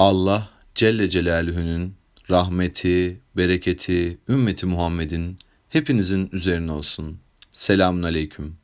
Allah Celle Celaluhu'nun rahmeti, bereketi, ümmeti Muhammed'in hepinizin üzerine olsun. Selamun Aleyküm.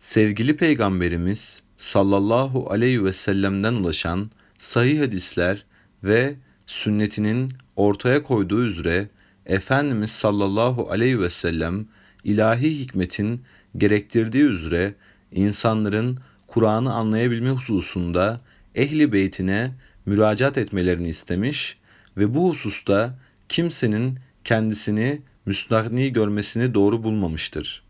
Sevgili Peygamberimiz sallallahu aleyhi ve sellem'den ulaşan sahih hadisler ve sünnetinin ortaya koyduğu üzere Efendimiz sallallahu aleyhi ve sellem ilahi hikmetin gerektirdiği üzere insanların Kur'an'ı anlayabilme hususunda ehli beytine müracaat etmelerini istemiş ve bu hususta kimsenin kendisini müstahni görmesini doğru bulmamıştır.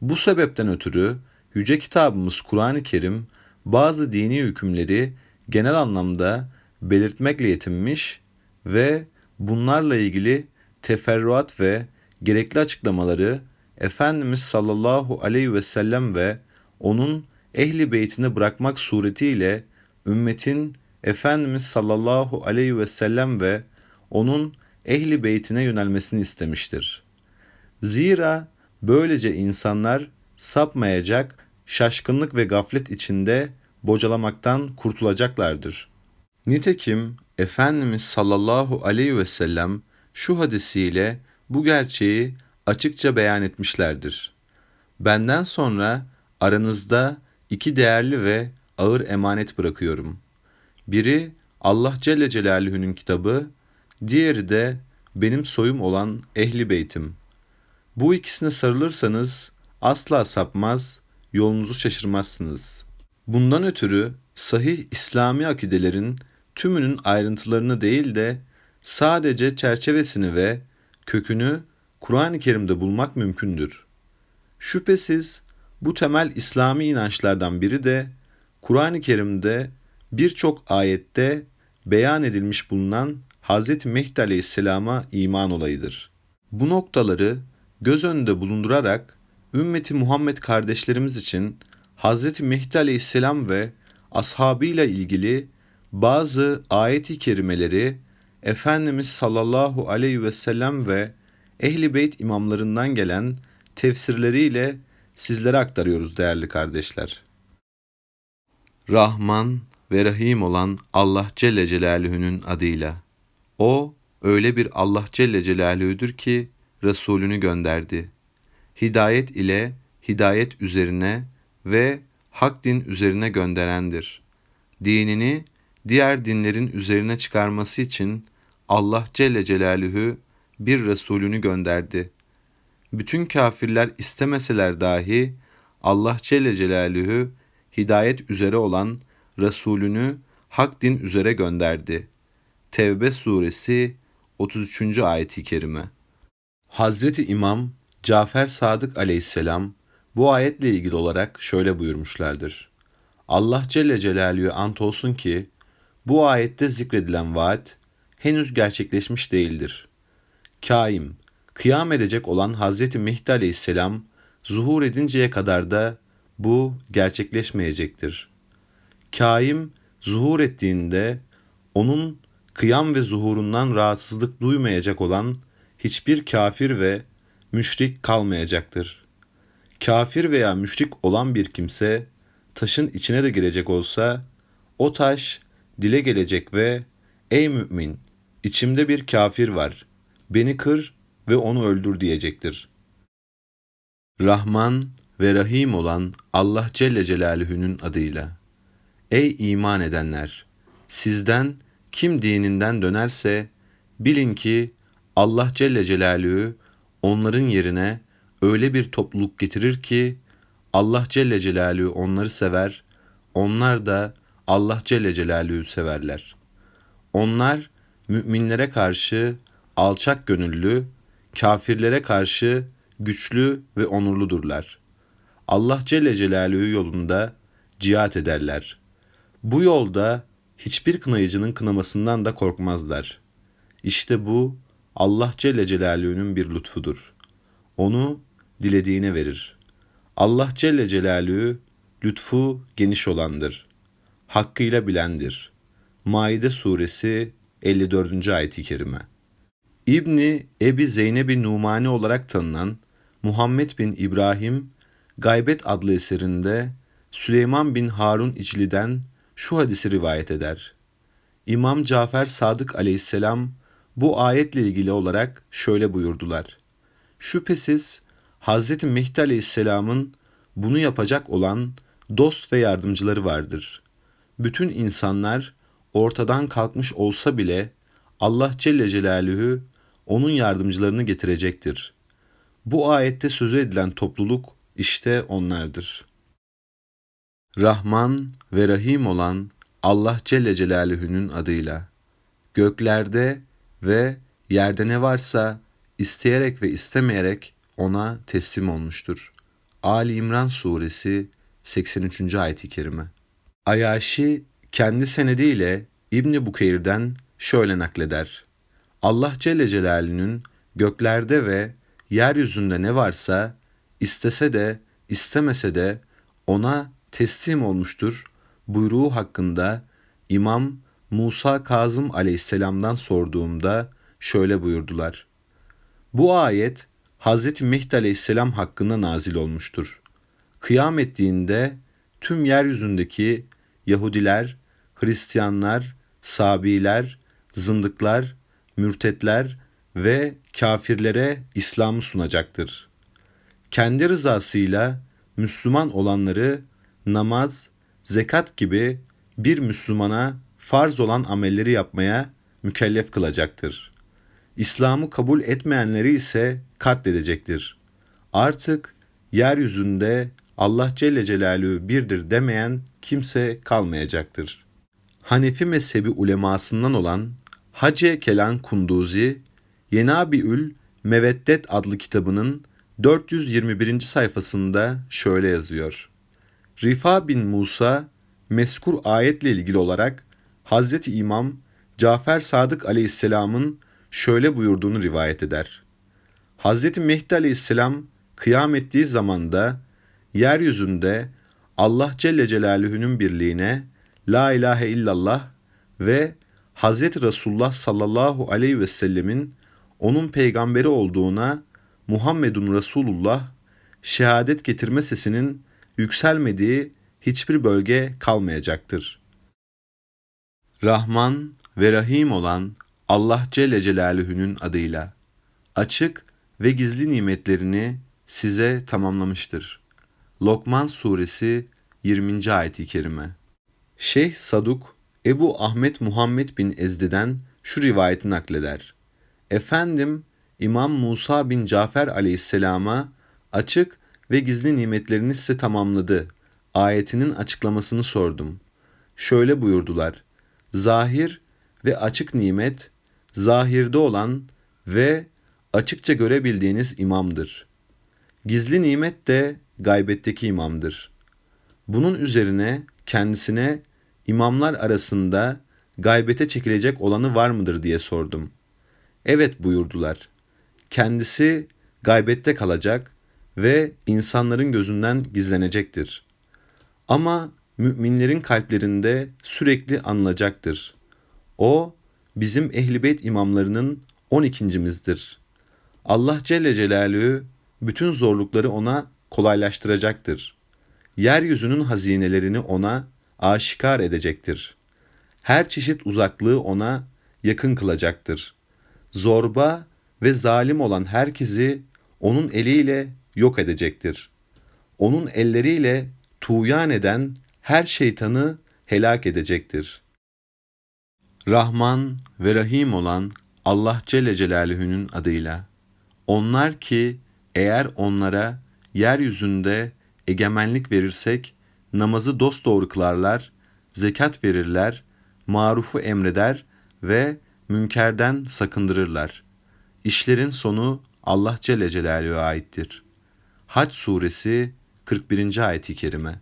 Bu sebepten ötürü yüce kitabımız Kur'an-ı Kerim bazı dini hükümleri genel anlamda belirtmekle yetinmiş ve bunlarla ilgili teferruat ve gerekli açıklamaları Efendimiz sallallahu aleyhi ve sellem ve onun ehli beytine bırakmak suretiyle ümmetin Efendimiz sallallahu aleyhi ve sellem ve onun ehli beytine yönelmesini istemiştir. Zira böylece insanlar sapmayacak, şaşkınlık ve gaflet içinde bocalamaktan kurtulacaklardır. Nitekim Efendimiz sallallahu aleyhi ve sellem şu hadisiyle bu gerçeği açıkça beyan etmişlerdir. Benden sonra aranızda iki değerli ve ağır emanet bırakıyorum. Biri Allah Celle Celaluhu'nun kitabı, diğeri de benim soyum olan Ehli Beytim. Bu ikisine sarılırsanız asla sapmaz, yolunuzu şaşırmazsınız. Bundan ötürü sahih İslami akidelerin tümünün ayrıntılarını değil de sadece çerçevesini ve kökünü Kur'an-ı Kerim'de bulmak mümkündür. Şüphesiz bu temel İslami inançlardan biri de Kur'an-ı Kerim'de birçok ayette beyan edilmiş bulunan Hz. Mehdi Aleyhisselam'a iman olayıdır. Bu noktaları göz önünde bulundurarak ümmeti Muhammed kardeşlerimiz için Hz. Mehdi Aleyhisselam ve ashabıyla ilgili bazı ayet-i kerimeleri Efendimiz sallallahu aleyhi ve sellem ve Ehli Beyt imamlarından gelen tefsirleriyle sizlere aktarıyoruz değerli kardeşler. Rahman ve Rahim olan Allah Celle Celaluhu'nun adıyla. O öyle bir Allah Celle Celaluhu'dur ki Resulünü gönderdi. Hidayet ile hidayet üzerine ve hak din üzerine gönderendir. Dinini diğer dinlerin üzerine çıkarması için Allah Celle Celaluhu bir Resulünü gönderdi. Bütün kafirler istemeseler dahi Allah Celle Celaluhu hidayet üzere olan Resulünü hak din üzere gönderdi. Tevbe suresi 33. ayeti kerime. Hazreti İmam Cafer Sadık aleyhisselam bu ayetle ilgili olarak şöyle buyurmuşlardır. Allah Celle Celaluhu ant olsun ki bu ayette zikredilen vaat henüz gerçekleşmiş değildir. Kaim, kıyam edecek olan Hazreti Mehdi aleyhisselam zuhur edinceye kadar da bu gerçekleşmeyecektir. Kaim zuhur ettiğinde onun kıyam ve zuhurundan rahatsızlık duymayacak olan hiçbir kafir ve müşrik kalmayacaktır. Kafir veya müşrik olan bir kimse taşın içine de girecek olsa o taş dile gelecek ve ey mümin içimde bir kafir var beni kır ve onu öldür diyecektir. Rahman ve Rahim olan Allah Celle Celaluhu'nun adıyla. Ey iman edenler! Sizden kim dininden dönerse bilin ki Allah Celle Celaluhu onların yerine öyle bir topluluk getirir ki Allah Celle Celaluhu onları sever, onlar da Allah Celle Celaluhu severler. Onlar müminlere karşı alçak gönüllü, kafirlere karşı güçlü ve onurludurlar. Allah Celle Celaluhu yolunda cihat ederler. Bu yolda hiçbir kınayıcının kınamasından da korkmazlar. İşte bu Allah Celle Celaluhu'nun bir lütfudur. Onu dilediğine verir. Allah Celle Celaluhu lütfu geniş olandır. Hakkıyla bilendir. Maide suresi 54. ayet-i kerime. İbni Ebi Zeynep-i Numani olarak tanınan Muhammed bin İbrahim Gaybet adlı eserinde Süleyman bin Harun İcli'den şu hadisi rivayet eder. İmam Cafer Sadık aleyhisselam bu ayetle ilgili olarak şöyle buyurdular. Şüphesiz Hz. Mehdi aleyhisselamın bunu yapacak olan dost ve yardımcıları vardır. Bütün insanlar ortadan kalkmış olsa bile Allah Celle Celaluhu onun yardımcılarını getirecektir. Bu ayette sözü edilen topluluk işte onlardır. Rahman ve Rahim olan Allah Celle Celaluhu'nun adıyla. Göklerde ve yerde ne varsa isteyerek ve istemeyerek ona teslim olmuştur. Ali İmran Suresi 83. ayet-i kerime. Ayaşi kendi senediyle İbni Bukeyr'den şöyle nakleder. Allah Celle Celaluhu'nun göklerde ve yeryüzünde ne varsa istese de istemese de ona teslim olmuştur buyruğu hakkında İmam Musa Kazım aleyhisselamdan sorduğumda şöyle buyurdular. Bu ayet Hz. Mehdi aleyhisselam hakkında nazil olmuştur. Kıyam ettiğinde tüm yeryüzündeki Yahudiler, Hristiyanlar, Sabiler, zındıklar, mürtetler ve kafirlere İslam'ı sunacaktır. Kendi rızasıyla Müslüman olanları namaz, zekat gibi bir Müslümana farz olan amelleri yapmaya mükellef kılacaktır. İslam'ı kabul etmeyenleri ise katledecektir. Artık yeryüzünde Allah Celle Celaluhu birdir demeyen kimse kalmayacaktır. Hanefi mezhebi ulemasından olan Hace Kelan Kunduzi, Yenabiül Meveddet adlı kitabının 421. sayfasında şöyle yazıyor. Rifa bin Musa, meskur ayetle ilgili olarak Hazreti İmam Cafer Sadık aleyhisselamın şöyle buyurduğunu rivayet eder. Hazreti Mehdi aleyhisselam kıyam ettiği zamanda yeryüzünde Allah Celle Celaluhu'nun birliğine La ilahe illallah ve Hazreti Resulullah sallallahu aleyhi ve sellemin onun peygamberi olduğuna Muhammedun Resulullah şehadet getirme sesinin yükselmediği hiçbir bölge kalmayacaktır. Rahman ve Rahim olan Allah Celle Celaluhu'nun adıyla açık ve gizli nimetlerini size tamamlamıştır. Lokman Suresi 20. ayet-i kerime. Şeyh Saduk Ebu Ahmet Muhammed bin Ezdi'den şu rivayeti nakleder. Efendim İmam Musa bin Cafer aleyhisselama açık ve gizli nimetlerini size tamamladı. Ayetinin açıklamasını sordum. Şöyle buyurdular. Zahir ve açık nimet, zahirde olan ve açıkça görebildiğiniz imamdır. Gizli nimet de gaybetteki imamdır. Bunun üzerine kendisine imamlar arasında gaybete çekilecek olanı var mıdır diye sordum. Evet buyurdular. Kendisi gaybette kalacak ve insanların gözünden gizlenecektir. Ama müminlerin kalplerinde sürekli anılacaktır. O bizim Ehl-i Beyt imamlarının on ikincimizdir. Allah Celle Celaluhu bütün zorlukları ona kolaylaştıracaktır. Yeryüzünün hazinelerini ona aşikar edecektir. Her çeşit uzaklığı ona yakın kılacaktır. Zorba ve zalim olan herkesi onun eliyle yok edecektir. Onun elleriyle tuğyan eden her şeytanı helak edecektir. Rahman ve Rahim olan Allah Celle Celaluhu'nun adıyla. Onlar ki eğer onlara yeryüzünde egemenlik verirsek namazı dosdoğru kılarlar, zekat verirler, marufu emreder ve münkerden sakındırırlar. İşlerin sonu Allah Celle Celaluhu'ya aittir. Hac suresi 41. ayeti kerime.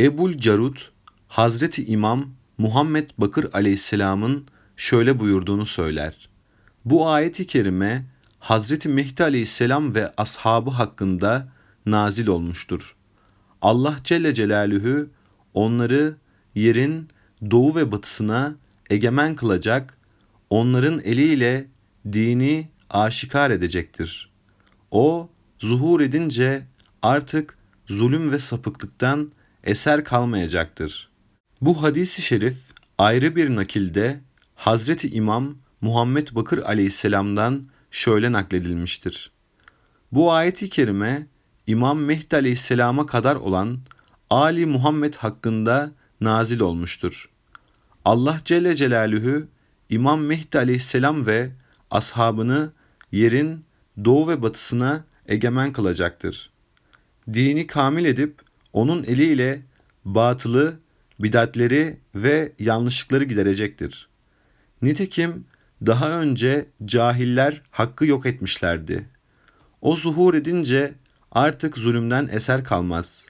Ebul Carut, Hazreti İmam Muhammed Bakır aleyhisselamın şöyle buyurduğunu söyler. Bu ayeti kerime Hazreti Mehdi aleyhisselam ve ashabı hakkında nazil olmuştur. Allah Celle Celaluhu onları yerin doğu ve batısına egemen kılacak, onların eliyle dini aşikar edecektir. O zuhur edince artık zulüm ve sapıklıktan eser kalmayacaktır. Bu hadisi şerif ayrı bir nakilde Hazreti İmam Muhammed Bakır aleyhisselamdan şöyle nakledilmiştir. Bu ayeti kerime İmam Mehdi aleyhisselama kadar olan Ali Muhammed hakkında nazil olmuştur. Allah Celle Celaluhu İmam Mehdi aleyhisselam ve ashabını yerin doğu ve batısına egemen kılacaktır. Dini kamil edip onun eliyle batılı, bidatleri ve yanlışlıkları giderecektir. Nitekim daha önce cahiller hakkı yok etmişlerdi. O zuhur edince artık zulümden eser kalmaz.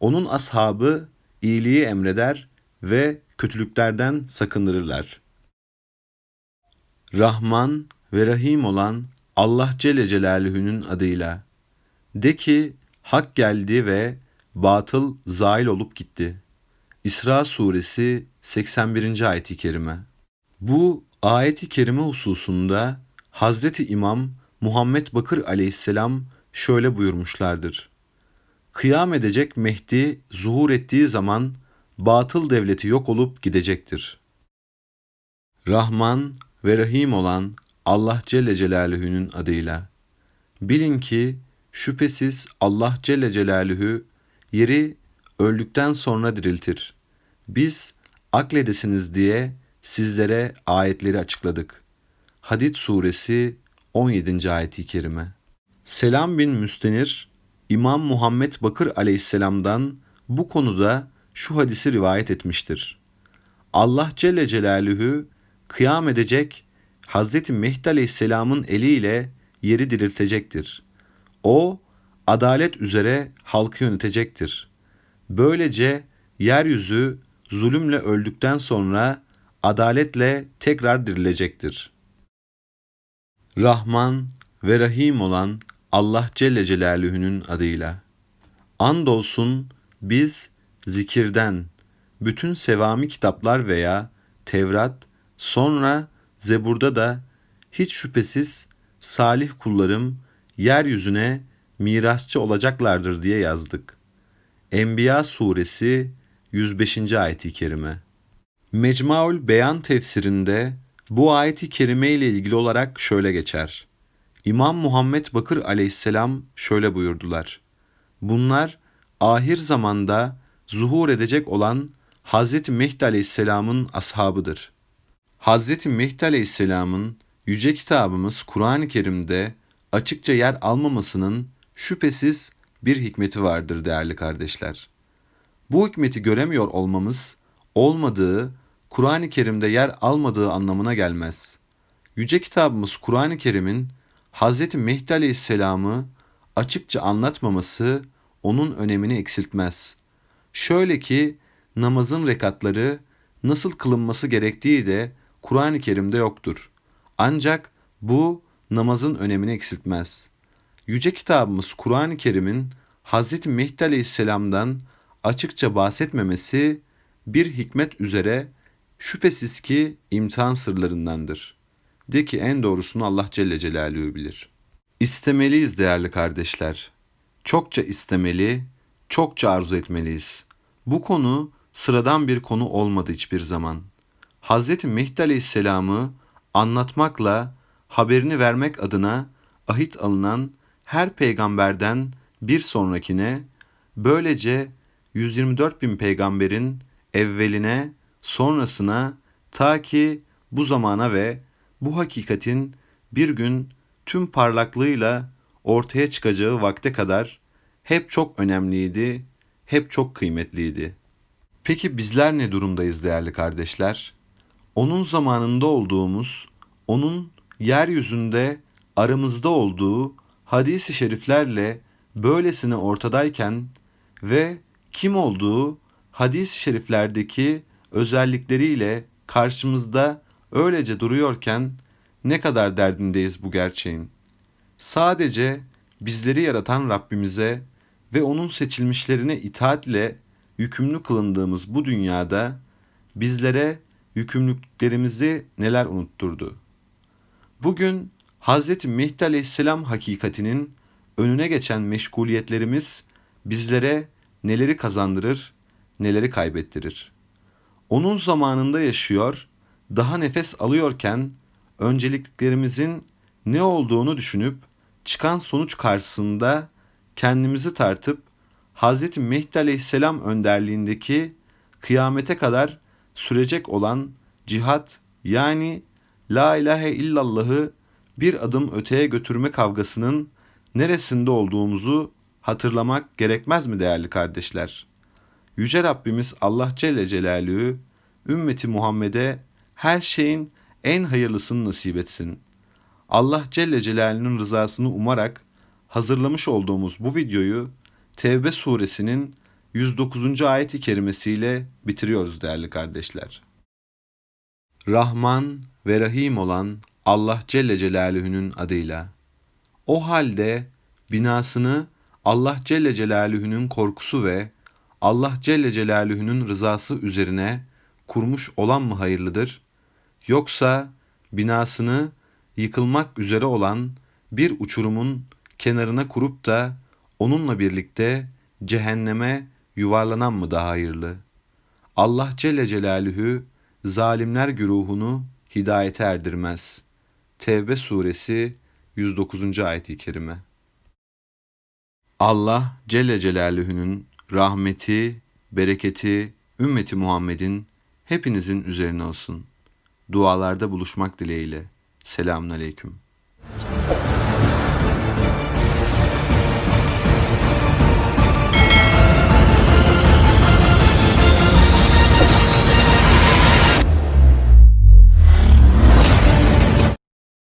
Onun ashabı iyiliği emreder ve kötülüklerden sakındırırlar. Rahman ve Rahim olan Allah Celle Celaluhu'nun adıyla. De ki hak geldi ve batıl zail olup gitti. İsra suresi 81. ayeti kerime. Bu ayeti kerime hususunda Hazreti İmam Muhammed Bakır aleyhisselam şöyle buyurmuşlardır. Kıyam edecek Mehdi zuhur ettiği zaman batıl devleti yok olup gidecektir. Rahman ve Rahim olan Allah Celle Celaluhu'nun adıyla. Bilin ki şüphesiz Allah Celle Celaluhu yeri öldükten sonra diriltir. Biz akledesiniz diye sizlere ayetleri açıkladık. Hadid suresi 17. ayeti kerime. Selam bin Müstenir, İmam Muhammed Bakır aleyhisselamdan bu konuda şu hadisi rivayet etmiştir. Allah Celle Celaluhu kıyam edecek Hz. Mehdi aleyhisselamın eliyle yeri diriltecektir. O, adalet üzere halkı yönetecektir. Böylece yeryüzü zulümle öldükten sonra adaletle tekrar dirilecektir. Rahman ve Rahim olan Allah Celle Celaluhu'nun adıyla. Andolsun biz zikirden, bütün sevami kitaplar veya Tevrat, sonra Zebur'da da hiç şüphesiz salih kullarım yeryüzüne mirasçı olacaklardır diye yazdık. Enbiya suresi 105. ayeti kerime. Mecmuaül Beyan tefsirinde bu ayeti kerime ile ilgili olarak şöyle geçer. İmam Muhammed Bakır aleyhisselam şöyle buyurdular. Bunlar ahir zamanda zuhur edecek olan Hazreti Mehdi aleyhisselamın ashabıdır. Hazreti Mehdi aleyhisselamın yüce kitabımız Kur'an-ı Kerim'de açıkça yer almamasının şüphesiz bir hikmeti vardır değerli kardeşler. Bu hikmeti göremiyor olmamız, olmadığı, Kur'an-ı Kerim'de yer almadığı anlamına gelmez. Yüce kitabımız Kur'an-ı Kerim'in Hz. Mehdi Aleyhisselam'ı açıkça anlatmaması onun önemini eksiltmez. Şöyle ki namazın rekatları nasıl kılınması gerektiği de Kur'an-ı Kerim'de yoktur. Ancak bu namazın önemini eksiltmez. Yüce kitabımız Kur'an-ı Kerim'in Hz. Mehdi Aleyhisselam'dan açıkça bahsetmemesi bir hikmet üzere şüphesiz ki imtihan sırlarındandır. De ki en doğrusunu Allah Celle Celaluhu bilir. İstemeliyiz değerli kardeşler. Çokça istemeli, çokça arzu etmeliyiz. Bu konu sıradan bir konu olmadı hiçbir zaman. Hz. Mehdi Aleyhisselam'ı anlatmakla haberini vermek adına ahit alınan her peygamberden bir sonrakine böylece 124 bin peygamberin evveline sonrasına ta ki bu zamana ve bu hakikatin bir gün tüm parlaklığıyla ortaya çıkacağı vakte kadar hep çok önemliydi, hep çok kıymetliydi. Peki bizler ne durumdayız değerli kardeşler? Onun zamanında olduğumuz, onun yeryüzünde aramızda olduğu hadis-i şeriflerle böylesine ortadayken ve kim olduğu hadis-i şeriflerdeki özellikleriyle karşımızda öylece duruyorken ne kadar derdindeyiz bu gerçeğin. Sadece bizleri yaratan Rabbimize ve onun seçilmişlerine itaatle yükümlü kılındığımız bu dünyada bizlere yükümlülüklerimizi neler unutturdu. Bugün Hz. Mehdi Aleyhisselam hakikatinin önüne geçen meşguliyetlerimiz bizlere neleri kazandırır, neleri kaybettirir. Onun zamanında yaşıyor daha nefes alıyorken önceliklerimizin ne olduğunu düşünüp çıkan sonuç karşısında kendimizi tartıp Hz. Mehdi Aleyhisselam önderliğindeki kıyamete kadar sürecek olan cihat yani La ilahe illallah'ı bir adım öteye götürme kavgasının neresinde olduğumuzu hatırlamak gerekmez mi değerli kardeşler? Yüce Rabbimiz Allah Celle Celaluhu ümmeti Muhammed'e her şeyin en hayırlısını nasip etsin. Allah Celle Celaluhu'nun rızasını umarak hazırlamış olduğumuz bu videoyu Tevbe suresinin 109. ayet-i kerimesiyle bitiriyoruz değerli kardeşler. Rahman ve Rahim olan Allah Celle Celaluhu'nun adıyla. O halde binasını Allah Celle Celaluhu'nun korkusu ve Allah Celle Celaluhu'nun rızası üzerine kurmuş olan mı hayırlıdır? Yoksa binasını yıkılmak üzere olan bir uçurumun kenarına kurup da onunla birlikte cehenneme yuvarlanan mı daha hayırlı? Allah Celle Celaluhu zalimler güruhunu hidayete erdirmez. Tevbe suresi 109. ayet-i kerime. Allah Celle Celaluhu'nun rahmeti, bereketi ümmeti Muhammed'in hepinizin üzerine olsun. Dualarda buluşmak dileğiyle. Selamun Aleyküm.